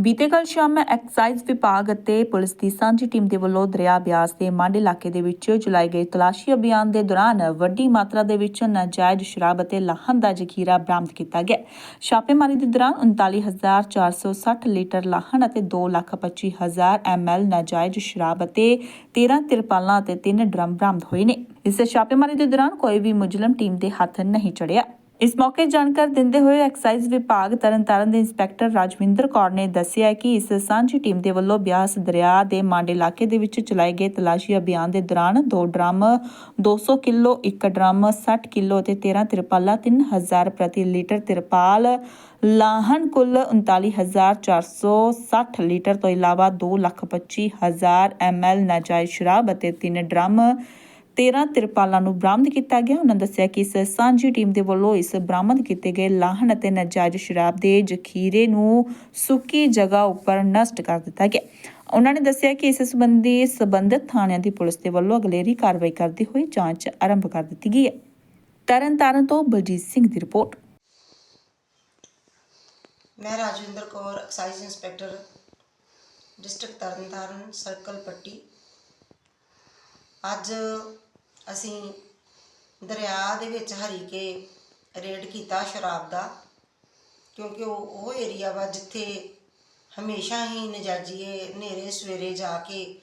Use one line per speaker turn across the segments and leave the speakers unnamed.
ਬੀਤੇ ਕੱਲ ਸ਼ਾਮ ਐਕਸਾਈਜ਼ ਵਿਭਾਗ ਅਤੇ ਪੁਲਿਸ ਦੀ ਸਾਂਝੀ ਟੀਮ ਦੇ ਵੱਲੋਂ ਦਰਿਆ ਬਿਆਸ ਦੇ ਮੰਡ ਇਲਾਕੇ ਦੇ ਵਿੱਚ ਚਲਾਏ ਗਏ ਤਲਾਸ਼ੀ ਅਭਿਆਨ ਦੇ ਦੌਰਾਨ ਵੱਡੀ ਮਾਤਰਾ ਦੇ ਵਿੱਚ ਨਾਜਾਇਜ਼ ਸ਼ਰਾਬ ਅਤੇ ਲਾਹਨ ਦਾ ਜ਼ਖੀਰਾ ਬਰਾਮਦ ਕੀਤਾ ਗਿਆ। ਛਾਪੇਮਾਰੀ ਦੇ ਦੌਰਾਨ 39460 ਲੀਟਰ ਲਾਹਨ ਅਤੇ 225000 ml ਨਾਜਾਇਜ਼ ਸ਼ਰਾਬ ਅਤੇ 13 ਤਿਰਪਾਲਾਂ ਅਤੇ 3 ਡਰਮ ਬਰਾਮਦ ਹੋਏ ਨੇ। ਇਸ ਛਾਪੇਮਾਰੀ ਦੇ ਦੌਰਾਨ ਕੋਈ ਵੀ ਮੁਜਰਮ ਟੀਮ ਦੇ ਹੱਥ ਨਹੀਂ ਚੜਿਆ। ਇਸ ਮੌਕੇ ਜਾਣਕਾਰੀ ਦਿੰਦੇ ਹੋਏ ਐਕਸਾਈਜ਼ ਵਿਭਾਗ ਤਰਨਤਾਰਨ ਦੇ ਇੰਸਪੈਕਟਰ ਰਾਜਵਿੰਦਰ ਕੌਰ ਨੇ ਦੱਸਿਆ ਕਿ ਇਸ ਸਾਂਝੀ ਟੀਮ ਦੇ ਵੱਲੋਂ ਬਿਆਸ ਦਰਿਆ ਦੇ ਮਾਂਡੇ ਇਲਾਕੇ ਦੇ ਵਿੱਚ ਚਲਾਏ ਗਏ ਤਲਾਸ਼ੀ ਅਭਿਆਨ ਦੇ ਦੌਰਾਨ ਦੋ ਡਰਮ 200 ਕਿਲੋ, ਇੱਕ ਡਰਮ 60 ਕਿਲੋ ਅਤੇ 13 ਤਿਰਪਾਲਾ 3000 ਪ੍ਰਤੀ ਲੀਟਰ ਤਿਰਪਾਲ ਲਾਹਨ ਕੁੱਲ 39460 ਲੀਟਰ ਤੋਂ ਇਲਾਵਾ 225000 ml ਨਾਜਾਇਜ਼ ਸ਼ਰਾਬ ਅਤੇ 3 ਡਰਮ 13 ਤਿਰਪਾਲਾਂ ਨੂੰ ਬਰਾਮਦ ਕੀਤਾ ਗਿਆ। ਉਹਨਾਂ ਦੱਸਿਆ ਕਿ ਇਸ ਸਾਂਝੀ ਟੀਮ ਦੇ ਵੱਲੋਂ ਇਸ ਬਰਾਮਦ ਕੀਤੇ ਗਏ ਲਾਹਣ ਅਤੇ ਨਾਜਾਇਜ਼ ਸ਼ਰਾਬ ਦੇ ਜ਼ਖੀਰੇ ਨੂੰ ਸੁੱਕੀ ਜਗ੍ਹਾ ਉੱਪਰ ਨਸ਼ਟ ਕਰ ਦਿੱਤਾ ਗਿਆ। ਉਹਨਾਂ ਨੇ ਦੱਸਿਆ ਕਿ ਇਸ ਸੰਬੰਧੀ ਸਬੰਧਤ ਥਾਣਿਆਂ ਦੀ ਪੁਲਿਸ ਦੇ ਵੱਲੋਂ ਅਗਲੇਰੀ ਕਾਰਵਾਈ ਕਰਦੀ ਹੋਈ ਜਾਂਚ ਆਰੰਭ ਕਰ ਦਿੱਤੀ ਗਈ ਹੈ। ਤਰਨਤਾਰਨ ਤੋਂ ਬਲਜੀਤ ਸਿੰਘ ਦੀ ਰਿਪੋਰਟ।
ਮੈਂ Rajwinder Kaur, excise inspector, district Tarn Taran circle Patti. ਅੱਜ ਅਸੀਂ ਦਰਿਆ ਦੇ ਵਿੱਚ ਹਰੀ ਕੇ ਰੇਡ ਕੀਤਾ ਸ਼ਰਾਬ ਦਾ, ਕਿਉਂਕਿ ਉਹ ਉਹ ਏਰੀਆ ਵਾ ਜਿੱਥੇ ਹਮੇਸ਼ਾ ਹੀ ਨਜਾਜੀਏ ਹਨੇਰੇ ਸਵੇਰੇ ਜਾ ਕੇ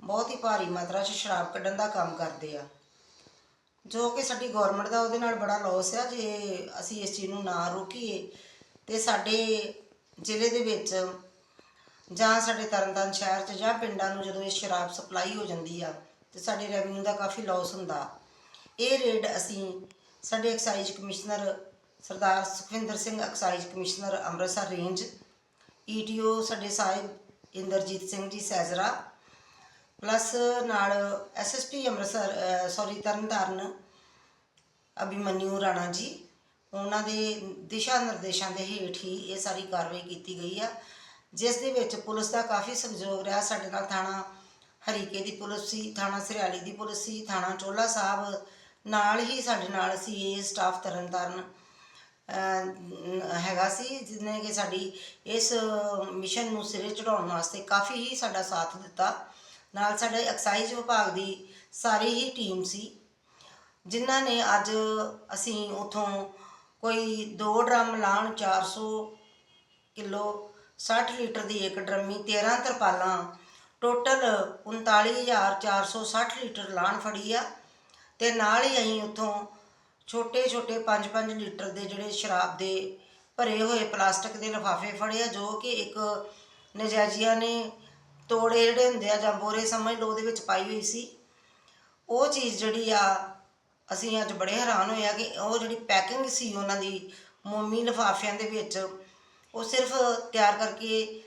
ਬਹੁਤ ਹੀ ਭਾਰੀ ਮਾਤਰਾ 'ਚ ਸ਼ਰਾਬ ਕੱਢਣ ਦਾ ਕੰਮ ਕਰਦੇ ਆ। ਜੋ ਕਿ ਸਾਡੀ ਗਵਰਨਮੈਂਟ ਦਾ ਉਹਦੇ ਨਾਲ ਬੜਾ ਲਾਸ ਆ, ਜੇ ਅਸੀਂ ਇਸ ਚੀਜ਼ ਨੂੰ ਨਾ ਰੋਕੀਏ ਤੇ ਸਾਡੇ ਜ਼ਿਲ੍ਹੇ ਦੇ ਵਿੱਚ ਜਾਂ ਸਾਡੇ ਤਰਨਤਾਰਨ ਸ਼ਹਿਰ 'ਚ ਜਾਂ ਪਿੰਡਾਂ ਨੂੰ ਜਦੋਂ ਇਹ ਸ਼ਰਾਬ ਸਪਲਾਈ ਹੋ ਜਾਂਦੀ ਆ ਤੇ ਸਾਡੇ ਰੈਵਨਿਊ ਦਾ ਕਾਫੀ ਲਾਸ ਹੁੰਦਾ। ਇਹ ਰੇਡ ਅਸੀਂ ਸਾਡੇ excise commissioner Sardar Sukhwinder Singh excise commissioner Amritsar range ETO ਸਾਡੇ ਸਾਹਿਬ ਇੰਦਰਜੀਤ ਸਿੰਘ ਜੀ ਸੈਜ਼ਰਾ ਪਲੱਸ ਨਾਲ ਐਸਐਸਪੀ ਅੰਮ੍ਰਿਤਸਰ ਸੌਰੀ ਤਰਨਤਾਰਨ ਅਭਿਮਨਿਊ ਰਾਣਾ ਜੀ, ਉਹਨਾਂ ਦੇ ਦਿਸ਼ਾ ਨਿਰਦੇਸ਼ਾਂ ਦੇ ਹੇਠ ਹੀ ਇਹ ਸਾਰੀ ਕਾਰਵਾਈ ਕੀਤੀ ਗਈ ਆ, ਜਿਸ ਦੇ ਵਿੱਚ ਪੁਲਿਸ ਦਾ ਕਾਫੀ ਸਹਿਯੋਗ ਰਿਹਾ, ਸਾਡੇ ਨਾਲ ਥਾਣਾ ਹਰੀਕੇ ਦੀ ਪੁਲਿਸ ਸੀ ਥਾਣਾ ਸਰਿਆਲੀ ਦੀ ਪੁਲਿਸ ਸੀ ਥਾਣਾ ਚੋਲਾ ਸਾਹਿਬ ਨਾਲ ਹੀ ਸਾਡੇ ਨਾਲ ਸੀ ਇਹ ਸਟਾਫ ਤਰਨਤਾਰਨ ਅਹ, ਹੈਗਾ ਸੀ ਜਿਹਨੇ ਕਿ ਸਾਡੀ ਇਸ ਮਿਸ਼ਨ ਨੂੰ ਸਿਰੇ ਚੜਾਉਣ ਵਾਸਤੇ ਕਾਫੀ ਹੀ ਸਾਡਾ ਸਾਥ ਦਿੱਤਾ। ਨਾਲ ਸਾਡੇ ਐਕਸਾਈਜ਼ ਵਿਭਾਗ ਦੀ ਸਾਰੀ ਹੀ ਟੀਮ ਸੀ ਜਿਨ੍ਹਾਂ ਨੇ ਅੱਜ ਅਸੀਂ ਉਥੋਂ ਕੋਈ 2 ਡਰਮ ਲਾਣ 400 ਕਿਲੋ 60 ਲੀਟਰ ਦੀ ਇੱਕ ਡਰਮੀ 13 ਤਰਪਾਲਾਂ ਟੋਟਲ 39460 ਲੀਟਰ ਲਾਣ ਫੜੀ ਆ ਤੇ ਨਾਲ ਹੀ ਅਸੀਂ ਉੱਥੋਂ ਛੋਟੇ ਛੋਟੇ 5-5 ਲੀਟਰ ਦੇ ਜਿਹੜੇ ਸ਼ਰਾਬ ਦੇ ਭਰੇ ਹੋਏ ਪਲਾਸਟਿਕ ਦੇ ਲਿਫਾਫੇ ਫੜੇ ਆ, ਜੋ ਕਿ ਇੱਕ ਨਜਾਇਜ਼ੀਆਂ ਨੇ ਤੋੜੇ ਜਿਹੜੇ ਹੁੰਦੇ ਆ ਜਾਂ ਬੋਰੇ ਸਮਝ ਲਓ ਉਹਦੇ ਵਿੱਚ ਪਾਈ ਹੋਈ ਸੀ। ਉਹ ਚੀਜ਼ ਜਿਹੜੀ ਆ, ਅਸੀਂ ਅੱਜ ਬੜੇ ਹੈਰਾਨ ਹੋਏ ਆ ਕਿ ਉਹ ਜਿਹੜੀ ਪੈਕਿੰਗ ਸੀ ਉਹਨਾਂ ਦੀ ਮੋਮੀ ਲਿਫਾਫਿਆਂ ਦੇ ਵਿੱਚ, ਉਹ ਸਿਰਫ ਤਿਆਰ ਕਰਕੇ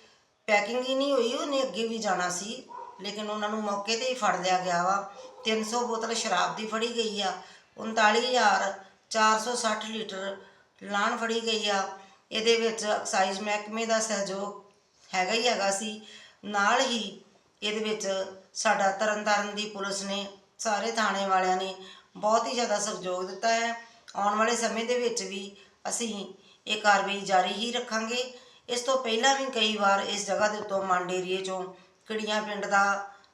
ਪੈਕਿੰਗ ਹੀ ਨਹੀਂ ਹੋਈ, ਉਹਨੇ ਅੱਗੇ ਵੀ ਜਾਣਾ ਸੀ, ਲੇਕਿਨ ਉਹਨਾਂ ਨੂੰ ਮੌਕੇ ਤੇ ਹੀ ਫੜ ਲਿਆ ਗਿਆ ਵਾ। 300 ਬੋਤਲ ਸ਼ਰਾਬ ਦੀ ਫੜੀ ਗਈ ਆ 39460 ਲੀਟਰ ਲਾਣ ਫੜੀ ਗਈ ਆ। ਇਹਦੇ ਵਿੱਚ ਐਕਸਾਈਜ਼ ਮਹਿਕਮੇ ਦਾ ਸਹਿਯੋਗ ਹੈਗਾ ਹੀ ਹੈਗਾ ਸੀ। ਨਾਲ ਹੀ ਇਹਦੇ ਵਿੱਚ ਸਾਡਾ ਤਰਨਤਾਰਨ ਦੀ ਪੁਲਿਸ ਨੇ, ਸਾਰੇ ਥਾਣੇ ਵਾਲਿਆਂ ਨੇ ਬਹੁਤ ਹੀ ਜ਼ਿਆਦਾ ਸਹਿਯੋਗ ਦਿੱਤਾ ਹੈ। ਆਉਣ ਵਾਲੇ ਸਮੇਂ ਦੇ ਵਿੱਚ ਵੀ ਅਸੀਂ ਇਹ ਕਾਰਵਾਈ ਜਾਰੀ ਹੀ ਰੱਖਾਂਗੇ। ਇਸ ਤੋਂ ਪਹਿਲਾਂ ਵੀ ਕਈ ਵਾਰ ਇਸ ਜਗ੍ਹਾ ਦੇ ਉੱਤੋਂ ਮੰਡ ਏਰੀਏ ਚੋਂ ਕਿੜੀਆਂ ਪਿੰਡ ਦਾ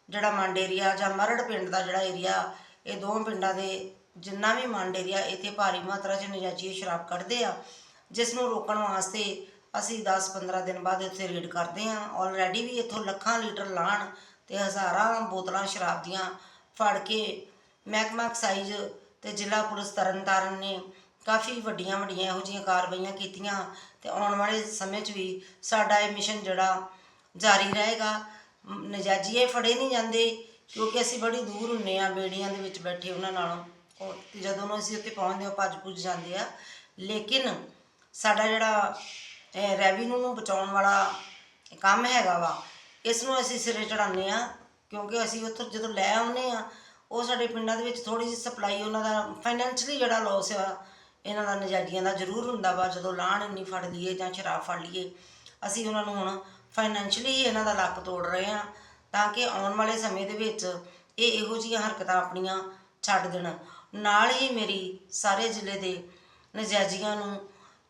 ਜਿਹੜਾ ਮੰਡ ਏਰੀਆ ਜਾਂ ਮਰੜ ਪਿੰਡ ਦਾ ਜਿਹੜਾ ਏਰੀਆ, ਇਹ ਦੋ ਪਿੰਡਾਂ ਦੇ ਜਿੰਨਾ ਵੀ ਮੰਡ ਏਰੀਆ, ਇੱਥੇ ਭਾਰੀ ਮਾਤਰਾ 'ਚ ਨਜਾਇਜ਼ ਸ਼ਰਾਬ ਕੱਢਦੇ ਆ, ਜਿਸ ਨੂੰ ਰੋਕਣ ਵਾਸਤੇ ਅਸੀਂ 10-15 ਦਿਨ ਬਾਅਦ ਇੱਥੇ ਰੇਡ ਕਰਦੇ ਹਾਂ ਆਲਰੇਡੀ ਵੀ ਇੱਥੋਂ ਲੱਖਾਂ ਲੀਟਰ ਲਾਣ ਤੇ ਹਜ਼ਾਰਾਂ ਬੋਤਲਾਂ ਸ਼ਰਾਬ ਦੀਆਂ ਫੜ ਕੇ ਮਹਿਕਮਾ ਐਕਸਾਈਜ਼ ਤੇ ਜ਼ਿਲ੍ਹਾ ਪੁਲਿਸ ਤਰਨਤਾਰਨ ਨੇ ਕਾਫੀ ਵੱਡੀਆਂ ਵੱਡੀਆਂ ਇਹੋ ਜਿਹੀਆਂ ਕਾਰਵਾਈਆਂ ਕੀਤੀਆਂ ਤੇ ਆਉਣ ਵਾਲੇ ਸਮੇਂ 'ਚ ਵੀ ਸਾਡਾ ਇਹ ਮਿਸ਼ਨ ਜਿਹੜਾ ਜਾਰੀ ਰਹੇਗਾ। ਮ- ਇਹ ਫੜੇ ਨਹੀਂ ਜਾਂਦੇ ਕਿਉਂਕਿ ਅਸੀਂ ਬੜੀ ਦੂਰ ਹੁੰਨੇ ਆ ਬੇੜੀਆਂ ਦੇ ਵਿੱਚ ਬੈਠੇ ਉਹਨਾਂ ਨਾਲੋਂ। ਜਦੋਂ ਨੂੰ ਅਸੀਂ ਉੱਥੇ ਪਹੁੰਚਦੇ ਹਾਂ ਭੱਜ ਭੁੱਜ ਜਾਂਦੇ ਆ। ਲੇਕਿਨ ਸਾਡਾ ਜਿਹੜਾ ਰੈਵਨਿਊ ਨੂੰ ਬਚਾਉਣ ਵਾਲਾ ਕੰਮ ਹੈਗਾ ਵਾ, ਇਸ ਨੂੰ ਅਸੀਂ ਸਿਰੇ ਚੜਾਉਂਦੇ ਆ ਕਿਉਂਕਿ ਅਸੀਂ ਉੱਥੋਂ ਜਦੋਂ ਲੈ ਆਉਂਦੇ ਆ ਉਹ ਸਾਡੇ ਪਿੰਡਾਂ ਦੇ ਵਿੱਚ ਥੋੜੀ ਜਿਹੀ ਸਪਲਾਈ ਉਹਨਾਂ ਦਾ ਫਾਈਨੈਂਸ਼ਲੀ ਜਿਹੜਾ ਲਾਸ ਆ ਇਹਨਾਂ ਦਾ ਨਜਾਇਜ਼ੀਆਂ ਦਾ ਜ਼ਰੂਰ ਹੁੰਦਾ ਵਾ, ਜਦੋਂ ਲਾਣ ਇੰਨੀ ਫੜ ਲਈਏ ਜਾਂ ਸ਼ਰਾਬ ਫੜ ਲਈਏ, ਅਸੀਂ ਉਹਨਾਂ ਨੂੰ ਹੁਣ ਫਾਈਨੈਂਸ਼ਲੀ ਹੀ ਇਹਨਾਂ ਦਾ ਲੱਕ ਤੋੜ ਰਹੇ ਹਾਂ, ਤਾਂ ਕਿ ਆਉਣ ਵਾਲੇ ਸਮੇਂ ਦੇ ਵਿੱਚ ਇਹ ਇਹੋ ਜਿਹੀਆਂ ਹਰਕਤਾਂ ਆਪਣੀਆਂ ਛੱਡ ਦੇਣ। ਨਾਲ ਹੀ ਮੇਰੀ ਸਾਰੇ ਜ਼ਿਲ੍ਹੇ ਦੇ ਨਜਾਇਜ਼ੀਆਂ ਨੂੰ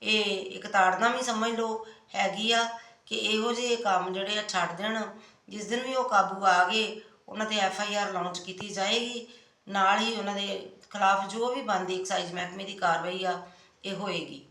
ਇਹ ਇੱਕ ਤਾੜਨਾ ਵੀ ਸਮਝ ਲਓ ਹੈਗੀ ਆ ਕਿ ਇਹੋ ਜਿਹੇ ਕੰਮ ਜਿਹੜੇ ਆ ਛੱਡ ਦੇਣ, ਜਿਸ ਦਿਨ ਵੀ ਉਹ ਕਾਬੂ ਆ ਗਏ, ਉਹਨਾਂ ਤੇ ਐਫ ਆਈ ਆਰ ਲਾਂਚ ਕੀਤੀ ਜਾਏਗੀ। ਨਾਲ ਹੀ ਉਹਨਾਂ ਦੇ ਖਿਲਾਫ ਜੋ ਵੀ ਬਣਦੀ ਐਕਸਾਈਜ਼ ਮਹਿਕਮੇ ਦੀ ਕਾਰਵਾਈ ਆ, ਇਹ ਹੋਏਗੀ।